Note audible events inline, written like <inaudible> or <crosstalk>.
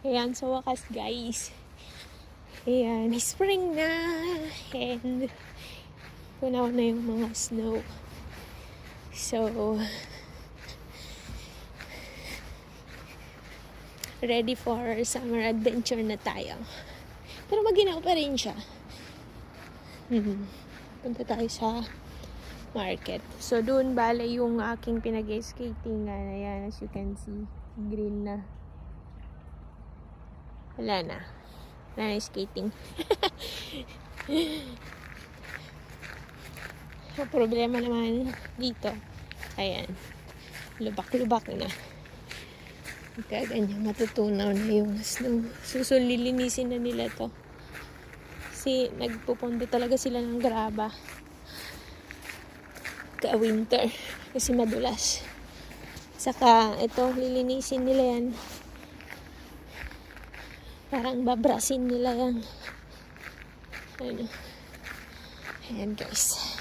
Ayan, sa wakas guys. Ayan, spring na. And punaw na yung mga snow. So, ready for summer adventure na tayo. Pero maginaw pa rin siya. Hmm. Punta tayo sa market. So, doon bale yung aking pinag-skatingan. Ayan, as you can see, green na. Wala na. Wala na skating. <laughs> Ang problema naman dito, ayan, lubak-lubak na. Kaya ganyan, matutunaw na yung snow. Susulilinisin na nila to. Kasi nagpupunta talaga sila ng graba. Ka-winter. Kasi madulas. Saka, ito, lilinisin nila yan. Parang babrasin nila yan. Ano. Ayan guys.